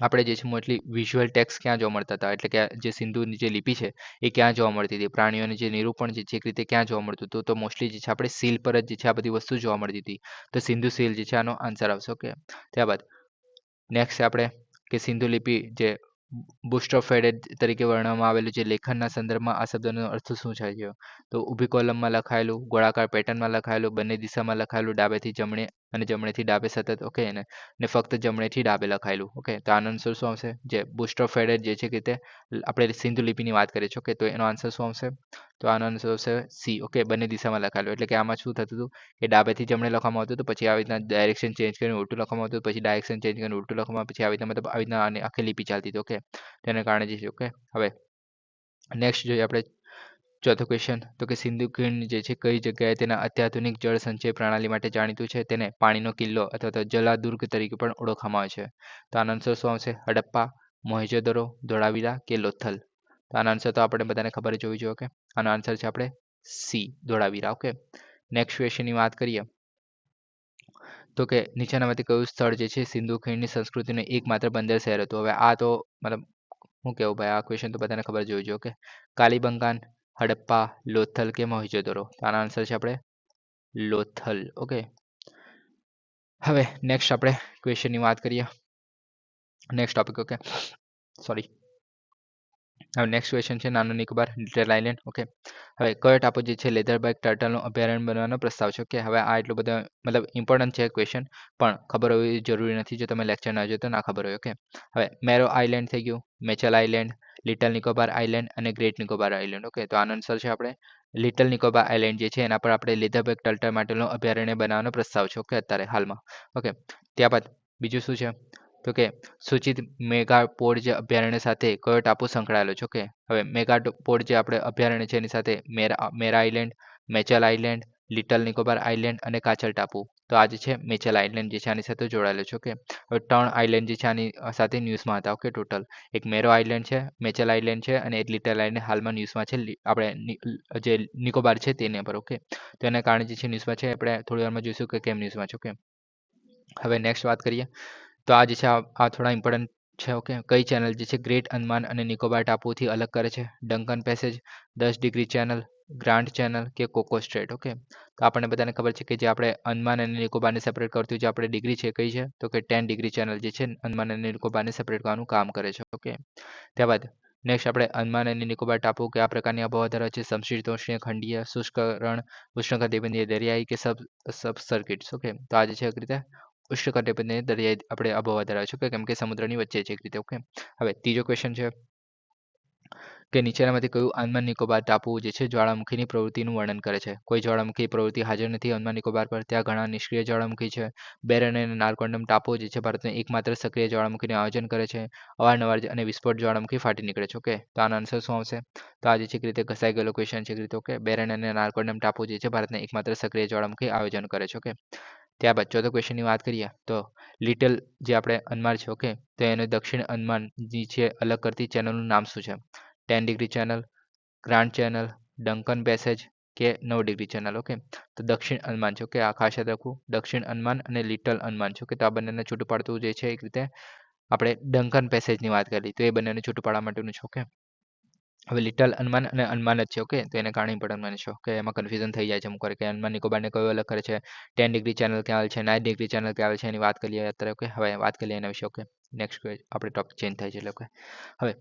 આપણે જે છે મોસ્ટલી વિઝ્યુઅલ ટેક્સ ક્યાં જોવા મળતા હતા? એટલે કે જે સિંધુની જે લિપિ છે, એ ક્યાં જોવા મળતી હતી? પ્રાણીઓને જે નિરૂપણ છે, એક રીતે ક્યાં જોવા મળતું હતું? તો મોસ્ટલી જે છે આપણે સીલ પર જ જે છે આ બધી વસ્તુ જોવા મળતી હતી. તો સિંધુ સીલ જે છે આનો આન્સર આવશે ઓકે ત્યારબાદ નેક્સ્ટ આપણે કે સિંધુ લિપિ જે બુસ્ટોફેડેડ તરીકે વર્ણવવામાં આવેલું છે. લેખનના સંદર્ભમાં આ શબ્દનો અર્થ શું થાય છે તો ઊભી કોલમમાં લખાયેલું, ગોળાકાર પેટર્નમાં લખાયેલું, બંને દિશામાં લખાયેલું, ડાબેથી જમણે અને જમણેથી ડાબે સતત ઓકે ને ને ફક્ત જમણેથી ડાબે લખાયેલું ઓકે તો આનો આન્સર શું આવશે? જે બુસ્ટોફેડેડ જે છે કે તે, આપણે સિંધુ લિપિની વાત કરીએ છીએ ઓકે તો એનો આન્સર શું આવશે? તો આનો આન્સર આવશે સી ઓકે બંને દિશામાં લખાયેલું, એટલે કે આમાં શું થતું હતું? કે ડાબેથી જમણે લખવામાં આવતું હતું, પછી આવી રીતના ડાયરેક્શન ચેન્જ કરીને ઉલટું લખવામાં આવતું પછી ડાયરેક્શન ચેન્જ કરીને ઉલટું લખવામાં, પછી આવી રીતના મતલબ આવી રીતના આખી લિપિ ચાલતી હતી ઓકે તેને કારણે જે છે ઓકે હવે નેક્સ્ટ જોઈએ આપણે ચોથો ક્વેશ્ચન તો કે સિંધુ ખીણ જે છે, કઈ જગ્યાએ તેના અત્યાધુનિક જળ સંચય પ્રણાલી માટે જાણીતું છે? તેને પાણીનો કિલ્લો અથવા તો જલાદુર્ગ તરીકે પણ ઓળખવામાં આવે છે. તો આનો આન્સર શું આવશે? હડપ્પા, મોહેજોદરો, ધોળાવીરા કે લોથલ? તો આનો આન્સર તો આપણે બધાને ખબર જ હોવી જોઈએ ઓકે આનો આન્સર છે આપણે સી, ધોળાવીરા ઓકે નેક્સ્ટ ક્વેશ્ચનની વાત કરીએ. તો કે નીચેનામાંથી કયું સ્થળ જે છે, સિંધુ ખીણની સંસ્કૃતિનું એકમાત્ર બંદર શહેર હતું? હવે આ તો મતલબ હું કહેવું ભાઈ, આ ક્વેશ્ચન તો બધાને ખબર જ હોવી જોઈએ ઓકે કાલીબંગાન હડપ્પા, લોથલ કે મોહિજોદરો? તો આનો આન્સર છે આપણે લોથલ. ઓકે હવે નેક્સ્ટ આપણે ક્વેશ્ચનની વાત કરીએ. નેક્સ્ટ ટોપિક ઓકે સોરી હવે નેક્સ્ટ ક્વેશ્ચન છે નાનો નિકોબાર લિટલ આઇલેન્ડ ઓકે હવે કયો ટાપુ જે છે લેધરબેક ટર્ટલનું અભયારણ્ય બનવાનો પ્રસ્તાવ છે? ઓકે હવે આ એટલું બધો, મતલબ ઇમ્પોર્ટન્ટ છે ક્વેશ્ચન પણ ખબર હોવી જરૂરી નથી જો તમે લેક્ચર ના જોયો તો ના ખબર હોય. ઓકે હવે મેરો આઇલેન્ડ થઈ ગયું, Menchal island little Nicobar island અને ગ્રેટ નિકોબાર આઇલેન્ડ ઓકે તો આનો આન્સર છે આપણે લિટલ નિકોબાર આઇલેન્ડ જે છે, એના પર આપણે લેધરબેક ટલ્ટર માટેનો અભયારણ્ય બનાવવાનો પ્રસ્તાવ છે ઓકે અત્યારે હાલમાં ઓકે ત્યારબાદ બીજું શું છે? તો કે સૂચિત મેગાપોડ જે અભયારણ્ય સાથે કયો ટાપુ સંકળાયેલો છે ઓકે હવે મેગાપોડ જે આપણે અભયારણ્ય છે, એની સાથે Meroe Meroe island Menchal island little Nicobar island અને કાચલ ટાપુ. તો આ જે છે મેચલ આઇલેન્ડ જે છે, આની સાથે જોડાયેલો છે ઓકે ત્રણ આઇલેન્ડ જે છે, આની સાથે ન્યૂઝમાં હતા ઓકે ટોટલ એક મેરો આઇલેન્ડ છે મેચલ આઇલેન્ડ છે, અને એક લિટલ આઇલેન્ડ હાલમાં ન્યૂઝમાં છે આપણે જે નિકોબાર છે, તેના પર ઓકે તો એના કારણે જે છે ન્યૂઝમાં છે, આપણે થોડી વારમાં જોઈશું કે કેમ ન્યૂઝમાં છે ઓકે હવે નેક્સ્ટ વાત કરીએ. તો આ જે છે, આ થોડા ઇમ્પોર્ટન્ટ છે ઓકે કઈ ચેનલ જે છે ગ્રેટ અંદમાન અને નિકોબાર ટાપુથી અલગ કરે છે? ડંકન પેસેજ દસ ડિગ્રી ચેનલ ગ્રાન્ડ ચેનલ કે કોકો સ્ટ્રેટ ઓકે તો આપણને બધાને ખબર છે કે જે આપણે અંદમાન અને નિકોબારને સેપરેટ કરતું જે આપણે ડિગ્રી છે કઈ છે? તો કે ટેન ડિગ્રી ચેનલ જે છે અંદમાન અને નિકોબારને સેપરેટ કરવાનું કામ કરે છે ઓકે ત્યારબાદ નેક્સ્ટ આપણે અંદમાન અને નિકોબાર ટાપુ કે આ પ્રકારની આબોહવા ધરાવે છે? સમશીતોષ્ણીય ખંડીય શુષ્ક રણ ઉષ્ણકટિબંધીય દરિયાઈ કે સબ સબ સર્કિટ્સ ઓકે તો આજે છે એક રીતે ઉષ્ણકટિબંધીય દરિયાઈ આપણે આબોહવા ધરાવે છે ઓકે કેમ કે સમુદ્રની વચ્ચે છે એક રીતે ઓકે હવે ત્રીજો ક્વેશ્ચન છે કે નીચેનામાંથી કયું આંદમાન નિકોબાર ટાપુ જે છે જ્વાળામુખીની પ્રવૃત્તિનું વર્ણન કરે છે? કોઈ જ્વાળામુખી પ્રવૃત્તિ હાજર નથી આંદમાન નિકોબાર પર, ત્યાં ઘણા નિષ્ક્રિય જ્વાળામુખી છે. બેરન અને નારકોન્ડમ ટાપુ જે છે ભારતને એકમાત્ર સક્રિય જ્વાળામુખીનું આયોજન કરે છે. અવારનવાર અને વિસ્ફોટ જ્વાળામુખી ફાટી નીકળે છે. ઓકે, તો આનો આન્સર શું આવશે? તો આ જે છે રીતે ઘસાઈ ગયેલો ક્વેશ્ચન છે રીતે, ઓકે? બેરન અને નારકોન્ડમ ટાપુ જે છે ભારતના એકમાત્ર સક્રિય જ્વાળામુખી આયોજન કરે છે. ઓકે ત્યારબાદ ચોથો ક્વેશ્ચનની વાત કરીએ, તો લિટલ જે આપણે અનમાર છે, ઓકે? તો એને દક્ષિણ અનમાન છે અલગ કરતી ચેનલનું નામ શું છે? Ten degree channel grand channel Duncan passage કે નવ ડિગ્રી ચેનલ ઓકે તો દક્ષિણ અનમાન છે ઓકે આ ખાસ યાદ રાખવું. દક્ષિણ અનમાન અને લિટલ અનમાન છે ઓકે તો આ બંનેને છૂટું પાડતું જે છે, એક રીતે આપણે ડંકન પેસેજની વાત કરી. તો એ બંનેને છૂટું પાડવા માટેનું છે ઓકે હવે લિટલ અનમાન અને અનમાન જ છે ઓકે તો એને કારણે ઇમ્પોર્ટન્ટ માને છે ઓકે એમાં કન્ફ્યુઝન થઈ જાય છે અમુક કે અનમાન નિકોબારને કયો અલગ કરે છે? ટેન ડિગ્રી ચેનલ ક્યાં આવે છે? નાઇન ડિગ્રી ચેનલ ક્યાં આવે છે? એની વાત કરીએ અત્યારે ઓકે હવે વાત કરીએ એના વિશે ઓકે નેક્સ્ટ આપણે ટોપિક ચેન્જ થાય છે, એટલે ઓકે હવે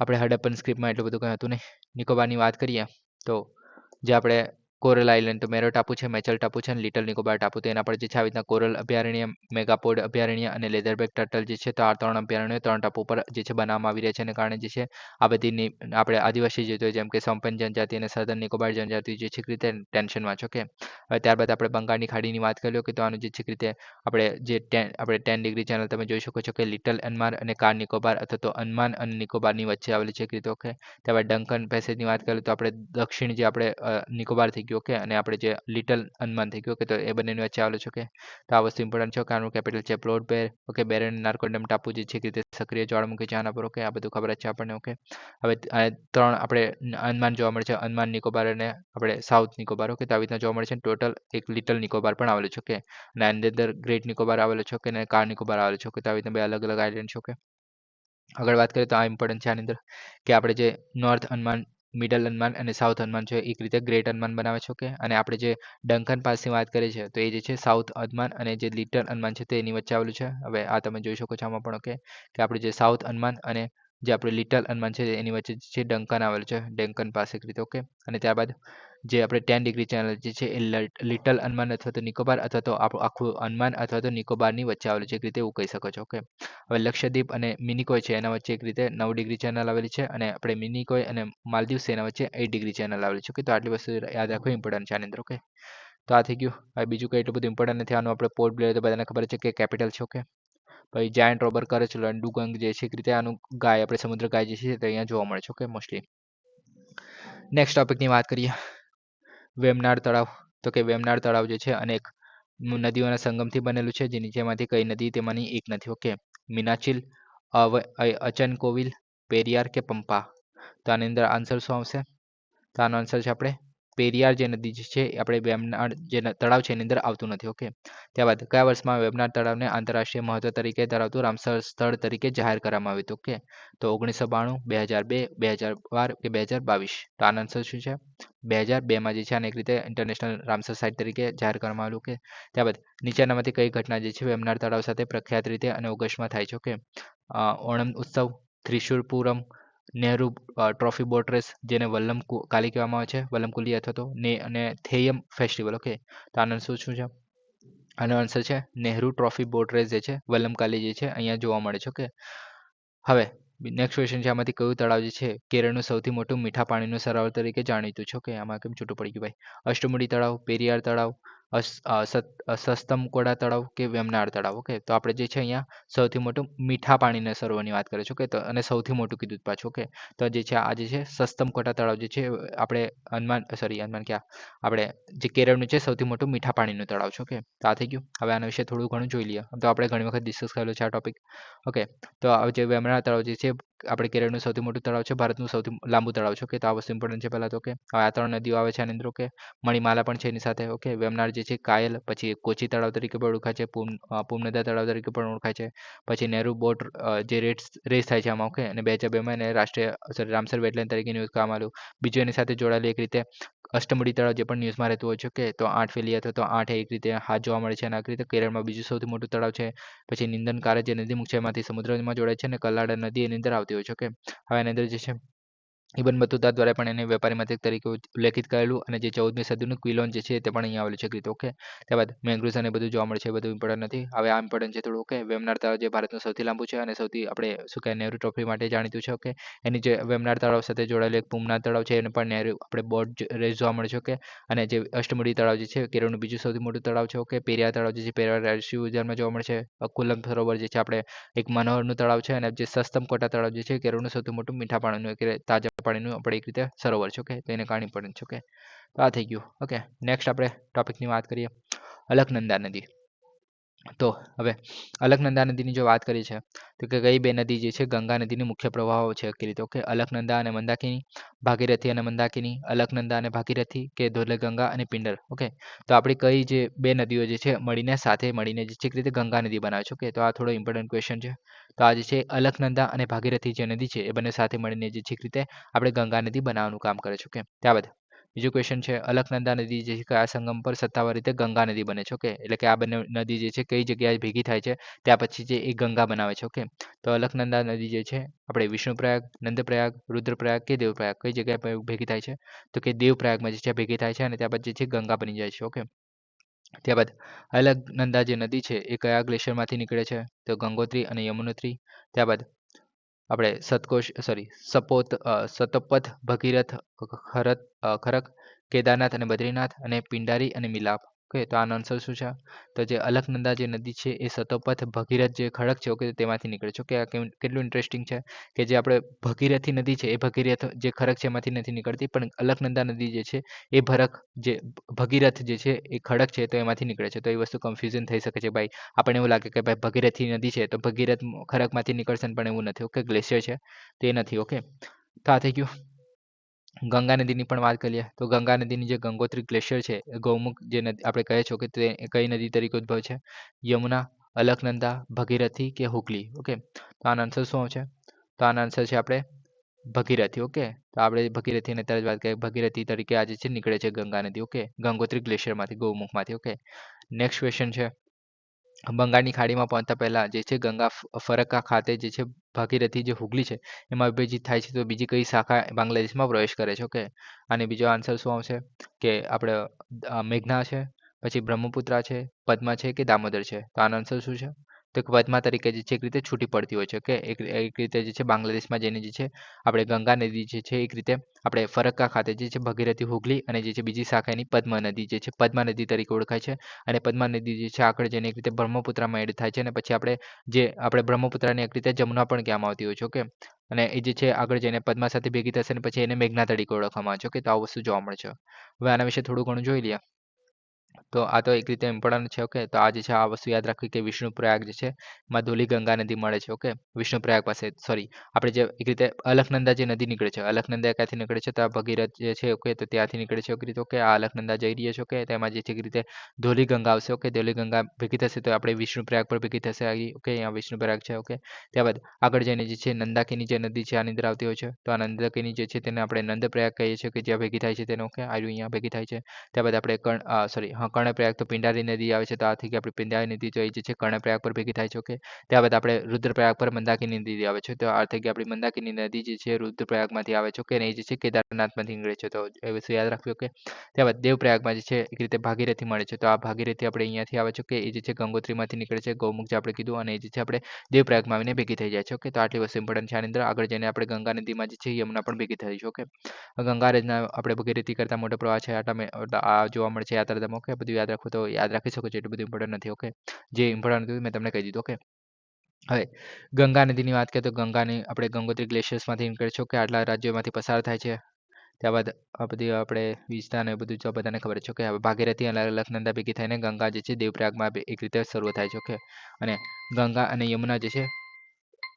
આપણે હડપ્પન સ્ક્રિપ્ટમાં એટલું બધું કંઈ હતું નહીં. નિકોબારની વાત કરીએ તો જે આપણે કોરલ આઇલેન્ડ તો મેરો ટાપુ છે, મેચલ ટાપુ છે અને લિટલ નિકોબાર ટાપુ. તો એના પર જે છે, આવી રીતના કોરલ અભયારણ્ય, મેગાપોડ અભયારણ્ય અને લેધરબેક ટર્ટલ જે છે, તો આ ત્રણ અભયારણ્ય, ત્રણ ટાપુ પર જે છે, બનાવવામાં આવી રહ્યા છે. અને કારણે જે છે, આ બધી આપણે આદિવાસી જે તો જેમ કે સંપન્ન જનજાતિ અને સદન નિકોબાર જનજાતિ જે છે રીતે ટેન્શનમાં છો કે હવે ત્યારબાદ આપણે બંગાળની ખાડીની વાત કરી લો કે તો આનું જે છે રીતે આપણે જે આપણે ટેન ડિગ્રી ચેનલ તમે જોઈ શકો છો, કે લિટલ અનમાર અને કાર નિકોબાર અથવા તો અનમાન અને નિકોબારની વચ્ચે આવેલી છે રીતે, ઓકે? ત્યારબાદ ડંકન પેસેજની વાત કરીએ, તો આપણે દક્ષિણ જે આપણે નિકોબાર થઈ ગયું કે અને આપણે જે લિટલ અનમાન થઈ ગયો કે તો એ બંનેની વચ્ચે આવેલો છે કે તો આ વસ્તુ ઇમ્પોર્ટન્ટ છે, કારણ કેપિટલ છે પ્લોટ બેર ઓકે? બેરન નાર્કોડમ ટાપુ જે છે કે તે સક્રિય જ્વાળામુખી છે પર, ઓકે? આ બધું ખબર છે આપણને, ઓકે? હવે ત્રણ આપણે અનમાન જોવા મળે છે અનમાન નિકોબાર અને આપણે સાઉથ નિકોબાર ઓકે? તો આવી રીતના જોવા મળે છે ટોટલ એક લિટલ નિકોબાર પણ આવેલું છે, ઓકે? અને અંદર ગ્રેટ નિકોબાર આવેલો છે કે અને કાર નિકોબાર આવેલો છે, ઓકે? તો આવી રીતના બે અલગ અલગ આઇલેન્ડ છે, ઓકે? આગળ વાત કરીએ તો આ ઇમ્પોર્ટન્ટ છે આની અંદર, કે આપણે જે નોર્થ અનમાન મિડલ અનમાન અને સાઉથ અનમાન છે, એક રીતે ગ્રેટ અનમાન બનાવે છે ઓકે અને આપણે જે ડંકન પાસની વાત કરીએ છીએ તો એ જે છે સાઉથ અનમાન અને જે લિટલ અનમાન છે તેની વચ્ચે આવેલું છે. હવે આ તમે જોઈ શકો છો આમાં પણ ઓકે કે આપણે જે સાઉથ હનુમાન અને જે આપણે લિટલ અનમાન છે, એની વચ્ચે છે ડંકન આવેલું છે ડંકન પાસે રીતે ઓકે અને ત્યારબાદ જે આપણે ટેન ડિગ્રી ચેનલ જે છે, એ લિટલ અનમાન અથવા તો નિકોબાર અથવા તો આખું અનમાન અથવા તો નિકોબારની વચ્ચે આવેલું છે, એક રીતે એવું કહી શકો છો ઓકે હવે લક્ષદ્વીપ અને મિનિકોય છે, એના વચ્ચે એક રીતે નવ ડિગ્રી ચેનલ આવેલી છે અને આપણે મિનિકોય અને માલદીવ છે એના વચ્ચે એટ ડિગ્રી ચેનલ આવેલી છે ઓકે તો આટલી વસ્તુ યાદ રાખવું ઇમ્પોર્ટન્ટ છે આની અંદર ઓકે તો આ થઈ ગયું. હવે બીજું કંઈ એટલું બધું ઇમ્પોર્ટન્ટ નથી, આનું આપણે પોર્ટ બ્લેર તો બધાને ખબર છે કે કેપિટલ છે ઓકે પછી જાયન્ટ રોબર કરે છે લંડુગંગ જે છે એક રીતે આનું ગાય, આપણે સમુદ્ર ગાય જે છે તે અહીંયા જોવા મળે છે ઓકે મોસ્ટલી નેક્સ્ટ ટોપિકની વાત કરીએ. વેમનાડ તળાવ. તો કે વેમનાડ તળાવ જે છે અનેક નદીઓના સંગમથી બનેલું છે જે નીચેમાંથી કઈ નદી તેમાંની એક નથી ઓકે મીનાચિલ અચનકોવિલ, પેરિયાર કે પંપા. તો આની અંદર આન્સર શું આવશે? તો આનો આન્સર છે આપણે પેરિયાર જે નદી જે છે આપણે વેમનાડ જે તળાવ છે, એની અંદર આવતું નથી ઓકે ત્યારબાદ કયા વર્ષમાં વેમનાડ તળાવને આંતરરાષ્ટ્રીય મહત્વ તરીકે ધરાવતું રામસર સ્થળ તરીકે જાહેર કરવામાં આવ્યું હતું ઓકે તો ઓગણીસો બાણું, બે હજાર બે બે હજાર બાર કે બે હજાર બાવીસ, તો આનો આન્સર શું છે? બે હજાર બેમાં જે છે, આને એક રીતે ઇન્ટરનેશનલ રામસર સાઇટ તરીકે જાહેર કરવામાં આવેલું કે ત્યારબાદ નીચેનામાંથી કઈ ઘટના જે છે વેમનાર તળાવ સાથે પ્રખ્યાત રીતે અને ઓગસ્ટમાં થાય છે ઓકે ઓણમ ઉત્સવ Thrissur Pooram Nehru trophy boat race જેને વલ્લમ કાલી કહેવામાં આવે છે વલ્લમકુલી અથવા તો ને, અને થેયમ ફેસ્ટિવલ ઓકે તો આનો શું શું છે? આનો આન્સર છે નેહરુ ટ્રોફી બોટ રેસ જે છે વલ્લમકાલી જે છે, અહીંયા જોવા મળે છે ઓકે હવે નેક્સ્ટ ક્વેશ્ચન છે, આમાંથી કયું તળાવ જે છે, કેરળનું સૌથી મોટું મીઠા પાણીનું સરોવર તરીકે જાણીતું છે ઓકે આમાં કેમ છૂટું પડી ગયું ભાઈ? અષ્ટમુડી તળાવ, પેરિયાર તળાવ અ, સસ્તમકોડા તળાવ કે વેમનાર તળાવ ઓકે તો આપણે જે છે અહીંયા સૌથી મોટું મીઠા પાણીના સરોવરની વાત છીએ ઓકે તો અને સૌથી મોટું કીધું પાછું ઓકે તો જે છે આ જે છે સસ્તમ કોટા તળાવ જે છે આપણે હનુમાન સોરી હનુમાન ક્યાં? આપણે જે કેરળનું છે સૌથી મોટું મીઠા પાણીનું તળાવ છે ઓકે તો આ થઈ ગયું. હવે આના વિશે થોડું ઘણું જોઈ લઈએ. તો આપણે ઘણી વખત ડિસ્કસ કરેલું છે આ ટોપિક ઓકે તો આ જે વેમનાર તળાવ જે છે આપણે કેરળનું સૌથી મોટું તળાવ છે, ભારતનું સૌથી લાંબુ તળાવ છે. ઓકે, તો આ વસ્તુ ઇમ્પોર્ટન્ટ છે પહેલાં તો ઓકે હવે આ ત્રણ નદીઓ આવે છે આની અંદર ઓકે મણિમાલા પણ છે એની સાથે, ઓકે. વેમનાર જે છે કાયલ, પછી કોચી તળાવ તરીકે પણ ઓળખાય છે પૂમ પૂમનદા તળાવ તરીકે પણ ઓળખાય છે, પછી નહેરુ બોટ જે રેસ રેસ થાય છે આમાં, ઓકે. અને બે હજાર બેમાં એને રાષ્ટ્રીય સોરી રામસર વેટલેન્ડ તરીકે ન્યૂઝ કરવામાં આવ્યું. બીજું એની સાથે જોડાયેલી એક રીતે અષ્ટમુડી તળાવ જે પણ ન્યૂઝમાં રહેતું હોય છે કે તો આઠ ફેલી અથવા તો આઠ એક રીતે હાથ જોવા મળે છે. અને આ રીતે કેરળમાં બીજું સૌથી મોટું તળાવ છે. પછી નિંદનકારા જે નદી છે એમાંથી સમુદ્રમાં જોડાય છે અને કલ્લાડા નદી એની અંદર આવતી હોય છે. ઓકે. હવે એની અંદર જે છે ઇબન બતુતા દ્વારા પણ એને વેપારી મથક તરીકે ઉલ્લેખિત કરેલું અને જે ચૌદમી સદીનું ક્વિલોન જે છે તે પણ અહીંયા આવેલું છે રીતે ઓકે ત્યારબાદ મેંગ્રુઝ અને બધું જોવા મળે છે બધું ઇમ્પોર્ટન્ટ નથી. હવે આ ઇમ્પોર્ટન્ટ છે થોડું ઓકે વેમનાર તળાવ જે ભારતનું સૌથી લાંબુ છે અને સૌથી આપણે શું કહેવાય, નહેરુ ટ્રોફી માટે જાણીતું છે ઓકે એની જે વેમનાર તળાવ સાથે જોડાયેલું એક પૂમના તળાવ છે, એને પણ નહેરુ આપણે બોટ રેસ જોવા મળે છે ઓકે અને જે અષ્ટમુડી તળાવ જે છે, કેરળનું બીજું સૌથી મોટું તળાવ છે ઓકે પેરિયા તળાવ જે છે, પેરિયા રાષ્ટ્રીય ઉદ્યાનમાં જોવા મળે છે. અકુલમ સરોવર જે છે, આપણે એક મનોહરનું તળાવ છે અને જે સસ્તમ કોટા તળાવ જે છે, કેરળનું સૌથી મોટું મીઠા પાણીનું એક તાજા પાણીનું આપણે એક રીતે સરોવર છે ઓકે તો એને કાણી ઇમ્પોર્ટન્ટ છે ઓકે તો આ થઈ ગયું ઓકે નેક્સ્ટ આપણે ટોપિકની વાત કરીએ. અલકનંદા નદી. તો હવે અલકનંદા નદીની જો વાત કરી છે, તો કે કઈ બે નદી જે છે, ગંગા નદીની મુખ્ય પ્રવાહો છે કે રીતે? ઓકે, અલકનંદા અને મંદાકિની, ભાગીરથી અને મંદાકિની, અલકનંદા અને ભાગીરથી, કે ધોલે ગંગા અને પિંડર ઓકે? તો આપણી કઈ જે બે નદીઓ જે છે, મળીને સાથે મળીને જે છે રીતે ગંગા નદી બનાવે છે, ઓકે? તો આ થોડો ઇમ્પોર્ટન્ટ ક્વેશ્ચન છે. તો આ જે છે, અલકનંદા અને ભાગીરથી જે નદી છે, એ બંને સાથે મળીને જે છે રીતે આપણે ગંગા નદી બનાવવાનું કામ કરે છે, ઓકે? ત્યારબાદ બીજું ક્વેશ્ચન છે, અલકનંદા નદી જે છે કયા સંગમ પર સત્તાવાર રીતે ગંગા નદી બને છે ઓકે એટલે કે આ બંને નદી જે છે કઈ જગ્યાએ ભેગી થાય છે, ત્યાં પછી જે એ ગંગા બનાવે છે ઓકે તો અલકનંદા નદી જે છે, આપણે વિષ્ણુપ્રયાગ, નંદપ્રયાગ, રુદ્રપ્રયાગ કે દેવપ્રયાગ કઈ જગ્યાએ ભેગી થાય છે? તો કે દેવપ્રયાગમાં જે છે ભેગી થાય છે અને ત્યારબાદ જે છે ગંગા બની જાય છે ઓકે ત્યારબાદ અલકનંદા જે નદી છે એ કયા ગ્લેશિયરમાંથી નીકળે છે? તો ગંગોત્રી અને યમુનોત્રી. ત્યારબાદ આપણે સતકોશ સોરી સપોત સતપથ, ભગીરથ ખરત ખરક, કેદારનાથ અને બદ્રીનાથ અને પિંડારી અને મિલાપ. ઓકે, તો આનો આન્સર શું છે? તો જે અલકનંદા જે નદી છે એ સતોપથ ભગીરથ જે ખડક છે, ઓકે તેમાંથી નીકળે છે. ઓકે, આ કેટલું ઇન્ટરેસ્ટિંગ છે કે જે આપણે ભગીરથી નદી છે, એ ભગીરથ જે ખડક છે એમાંથી નથી નીકળતી, પણ અલકનંદા નદી જે છે, એ ભરક જે, ભગીરથ જે છે, એ ખડક છે, તો એમાંથી નીકળે છે. તો એ વસ્તુ કન્ફ્યુઝન થઈ શકે છે. ભાઈ, આપણને એવું લાગે કે ભાઈ ભગીરથી નદી છે, તો ભગીરથ ખડકમાંથી નીકળશે પણ એવું નથી. ઓકે ગ્લેશિયર છે, તે નથી. ઓકે, તો આ થઈ ગયું. ગંગા નદીની પણ વાત કરીએ, તો ગંગા નદીની જે ગંગોત્રી ગ્લેશિયર છે ગૌમુખ જે નદી, આપણે કહે છો કે તે કઈ નદી તરીકે ઉદ્ભવ છે? યમુના, અલકનંદા, ભગીરથી કે હુગલી? ઓકે, તો આનો આન્સર શું આવશે? તો આનો આન્સર છે આપણે ભગીરથી, ઓકે? તો આપણે ભગીરથીને અત્યારે જ વાત કરીએ, ભગીરથી તરીકે આજે છે, નીકળે છે ગંગા નદી, ઓકે? ગંગોત્રી ગ્લેશિયરમાંથી, ગૌમુખમાંથી, ઓકે? નેક્સ્ટ ક્વેશ્ચન છે બંગાળની ખાડીમાં પહોંચતા પહેલા જે છે ગંગા ફરક્કા ખાતે જે છે ભાગીરથી જે હુગલી છે, એમાં વિભાજિત થાય છે તો બીજી કઈ શાખા બાંગ્લાદેશમાં પ્રવેશ કરે છે? ઓકે. અને બીજો આન્સર શું આવશે? કે આપણે મેઘના છે, પછી બ્રહ્મપુત્રા છે, પદ્મા છે કે દામોદર છે? તો આનો આન્સર શું છે? તો એક વધમાં તરીકે જે છે એક રીતે છૂટી પડતી હોય છે કે એક એક રીતે જે છે બાંગ્લાદેશમાં જઈને જે છે આપણે ગંગા નદી જે છે એક રીતે આપણે ફરક્કા ખાતે જે છે ભગીરથી હુગલી અને જે છે બીજી શાખા એની પદ્મા નદી જે છે, પદ્મા નદી તરીકે ઓળખાય છે અને પદ્મા નદી જે છે આગળ જઈને એક રીતે બ્રહ્મપુત્રમાં એડ થાય છે અને પછી આપણે જે આપણે બ્રહ્મપુત્રાને એક રીતે જમુના પણ કહેવામાં આવતી હોય છે, ઓકે? અને એ જે છે આગળ જઈને પદ્મા સાથે ભેગી થશે અને પછી એને મેઘના તરીકે ઓળખવામાં આવે છે, ઓકે? તો આ વસ્તુ જોવા મળે છે. હવે આના વિશે થોડું ઘણું જોઈ લઈએ તો આ તો એક રીતે ઇમ્પોર્ટન્ટ છે ઓકે તો આ છે, આ વસ્તુ યાદ રાખવી કે વિષ્ણુ પ્રયાગ જે છે માં ધોલી ગંગા નદી મળે છે ઓકે વિષ્ણુપ્રયાગ પાસે સોરી આપણે જે એક રીતે અલખનંદા જે નદી નીકળે છે, અલખનંદા ક્યાંથી નીકળે છે? તો આ ભગીરથ જે છે ઓકે તો ત્યાંથી નીકળે છે રીતે ઓકે આ અલખનંદા જઈ રહ્યા છે ઓકે તેમાં જે છે, એક રીતે ધોલી ગંગા આવશે ઓકે ધોલી ગંગા ભેગી થશે તો આપણે વિષ્ણુ પ્રયાગ પર ભેગી થશે ઓકે અહીંયા વિષ્ણુ પ્રયાગ છે ઓકે ત્યારબાદ આગળ જઈને જે છે, નંદાકીની જે નદી છે, આની અંદર આવતી હોય છે, તો આ નંદાકીની જે છે, તેને આપણે નંદ પ્રયાગ કહીએ છીએ કે જ્યાં ભેગી થાય છે તેને ઓકે આ અહીંયા ભેગી થાય છે. ત્યારબાદ આપણે સોરી કર્ણપ્રયાગ તો પિંડારી નદી આવે છે, તો આથી ગઈ આપણી પિંડારી નદી તો એ જે છે કર્ણપ્રયાગ પર ભેગી થાય છે ઓકે ત્યારબાદ આપણે રુદ્રપ્રયાગ પર મંદાકિની નદી આવે છે, તો આથી આપણી મંદાકિની નદી જે છે રુદ્રપ્રયાગમાંથી આવે છે ઓકે એ જે છે કેદારનાથમાંથી નીકળે છે, તો એ વસ્તુ યાદ રાખવી ઓકે ત્યારબાદ દેવપ્રયાગમાં જે છે એક રીતે ભાગીરથી મળે છે, તો આ ભાગીરથી આપણે અહીંયાથી આવે છે કે એ જે છે ગંગોત્રીમાંથી નીકળે છે, ગૌમુખ જે આપણે કીધું, અને એ જે છે આપણે દેવપ્રયાગમાં આવીને ભેગી થઈ જાય છે ઓકે તો આટલી વસ્તુ ઇમ્પોર્ટન્ટ છે, આની અંદર આગળ જઈને આપણે ગંગા નદીમાં જે છે યમુના પણ ભેગી થઈ છે ઓકે ગંગા રજના આપણે ભગીરથી કરતા મોટો પ્રવાહ છે આટા આ જોવા મળે છે યાત્રાધામ ઓકે બધું યાદ રાખો તો યાદ રાખી શકો છો, એટલું બધું ઇમ્પોર્ટન્ટ નથી ઓકે જે ઇમ્પોર્ટન્ટ હતું મેં તમને કહી દીધું ઓકે હવે ગંગા નદીની વાત કરીએ તો ગંગાની આપણે ગંગોત્રી ગ્લેશિયર્સમાંથી નીકળે છે કે આટલા રાજ્યોમાંથી પસાર થાય છે. ત્યારબાદ આ બધી આપણે વિસ્તાર એ બધું જો બધાને ખબર છે કે હવે ભાગીરથી અને લખનંદા ભેગી થઈને ગંગા જે છે દેવપ્રયાગમાં એક રીતે શરૂ થાય છે ઓકે અને ગંગા અને યમુના જે છે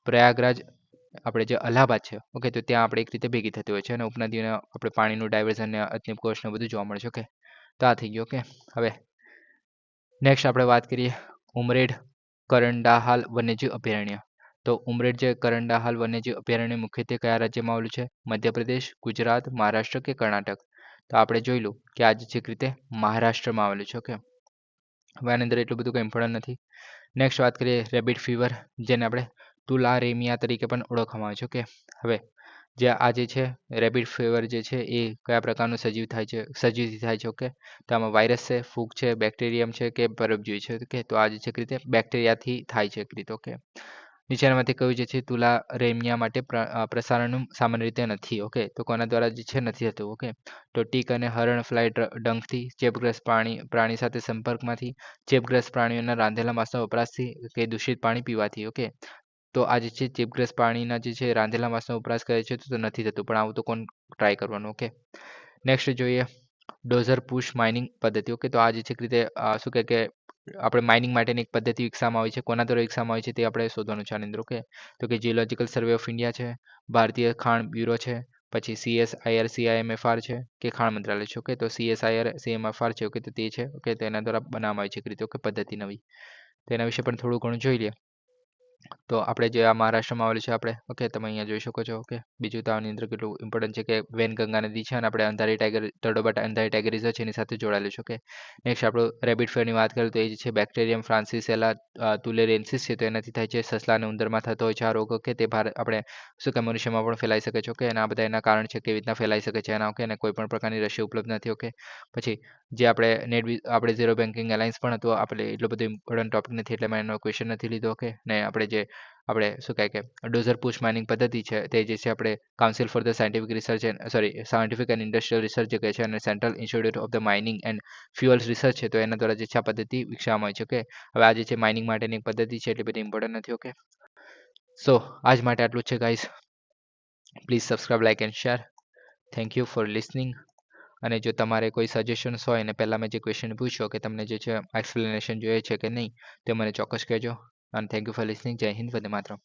પ્રયાગરાજ આપણે જે અલ્હાબાદ છે ઓકે તો ત્યાં આપણે એક રીતે ભેગી થતી હોય છે અને ઉપનદીઓને આપણે પાણીનું ડાયવર્ઝન ને અતનિપ કોષ ને બધું જોવા મળે છે ઓકે તો આ થઈ ગયું ઓકે હવે નેક્સ્ટ આપણે વાત કરીએ ઉમરેડ કરંડાહાલ વન્યજીવ અભયારણ્ય. તો ઉમરેડ જે કરંડાહાલ વન્યજીવ અભયારણ્ય મુખ્યત્વે કયા રાજ્યમાં આવેલું છે? મધ્યપ્રદેશ, ગુજરાત, મહારાષ્ટ્ર કે કર્ણાટક? તો આપણે જોઈ લઉં કે આજે જે રીતે મહારાષ્ટ્રમાં આવેલું છે ઓકે હવે આની અંદર એટલું બધું કંઈ ઇમ્પોર્ટન્ટ નથી. નેક્સ્ટ વાત કરીએ રેબિટ ફીવર જેને આપણે તુલારેમિયા તરીકે પણ ઓળખવામાં આવે છે ઓકે હવે જે આ જે છે રેબિટ ફીવર જે છે, એ કયા પ્રકારનું સજીવ થાય છે, સજીવથી થાય છે ઓકે તો આમાં વાયરસ છે, ફૂગ છે બેક્ટેરિયમ છે કે પરોપજીવી છે ઓકે તો આ જે છે રીતે બેક્ટેરિયાથી થાય છે રીતે ઓકે નીચેનામાંથી કયું જે છે, તુલા, રેમિયા માટે પ્રસારણ સામાન્ય રીતે નથી ઓકે તો કોના દ્વારા જે છે, નથી થતું ઓકે તો ટીક અને હરણ ફ્લાય ડંખથી, ચેપગ્રસ્ત પ્રાણી પ્રાણી સાથે સંપર્કમાંથી, ચેપગ્રસ્ત પ્રાણીઓના રાંધેલા માંસના વપરાશથી કે દૂષિત પાણી પીવાથી ઓકે તો આ જે છે ચેપગ્રસ્ત પાણીના જે છે, રાંધેલા માંસનો વપરાશ કરે છે, તો નથી થતું, પણ આવું તો કોણ ટ્રાય કરવાનું ઓકે નેક્સ્ટ જોઈએ ડોઝર પુશ માઇનિંગ પદ્ધતિ ઓકે તો આ જે છે રીતે શું કહે કે, આપણે માઇનિંગ માટેની એક પદ્ધતિ વિકસાવવામાં આવી છે, કોના દ્વારા વિકસાવવામાં આવી છે, તે આપણે શોધવાનું છે આની અંદર ઓકે તો કે જીઓલોજીકલ સર્વે ઓફ ઇન્ડિયા છે, ભારતીય ખાણ બ્યુરો છે, પછી સીએસ આઈઆર સીઆઈએમએફઆર છે, કે ખાણ મંત્રાલય છે ઓકે તો સીએસઆઈઆર સીએમએફઆર છે ઓકે તો તે છે ઓકે તો એના દ્વારા બનાવવામાં આવી છે, એક રીતે ઓકે પદ્ધતિ નવી. તો એના વિશે પણ થોડું ઘણું જોઈ લઈએ. તો આપણે જે આ મહારાષ્ટ્રમાં આવેલું છે, આપણે ઓકે તમે અહીંયા જોઈ શકો છો ઓકે બીજું તો આની અંદર કેટલું ઇમ્પોર્ટન્ટ છે કે વેન ગંગા નદી છે અને આપણે અંધારી ટાઈગર તડોબાટા અંધારી ટાઈગર રિઝર્વ છે, એની સાથે જોડાયેલું છે ઓકે નેક્સ્ટ આપણું રેબિટ ફેરની વાત કરીએ તો એ જે છે બેક્ટેરિયમ ફ્રાન્સિસેલા તુલેરેન્સિસ છે, તો એનાથી થાય છે સસલા અને ઉંદરમાં થતો હોય છે આ રોગ ઓકે તે ભાર, આપણે શું કે મનુષ્યમાં પણ ફેલાઈ શકે છે ઓકે અને આ બધા એના કારણ છે, કેવી રીતના ફેલાઈ શકે છે એના ઓકે અને કોઈ પણ પ્રકારની રસી ઉપલબ્ધ નથી ઓકે પછી જે આપણે નેટ આપણે ઝીરો બેન્કિંગ એલાયન્સ પણ હતું, આપણે એટલો બધો ઇમ્પોર્ટન્ટ ટોપિક નથી, એટલે મેં એનો ક્વેશ્ચન નથી લીધો ઓકે ને આપણે જે આપણે શું કહે કે ડોઝર પુશ માઇનિંગ પદ્ધતિ છે, તે જે છે આપણે council for the scientific research and sorry scientific and industrial research કહે છે અને central institute of the mining and fuels research છે, તો એના દ્વારા જે છે આ પદ્ધતિ વિકસાવવામાં આવી છે ઓકે હવે આ જે છે માઇનિંગ માટેની પદ્ધતિ છે, એટલી બધી ઇમ્પોર્ટન્ટ નથી ઓકે સો આજ માટે આટલું છે guys please subscribe like and share thank you for listening અને જો તમારે કોઈ સજેશન્સ હોય અને પહેલાં મેં જે ક્વેશ્ચન પૂછ્યો કે તમને જે છે એક્સપ્લેનેશન જોઈએ છે કે નહીં, તે મને ચોક્કસ કહેજો. And thank you for listening. Jai Hind, Vande matram.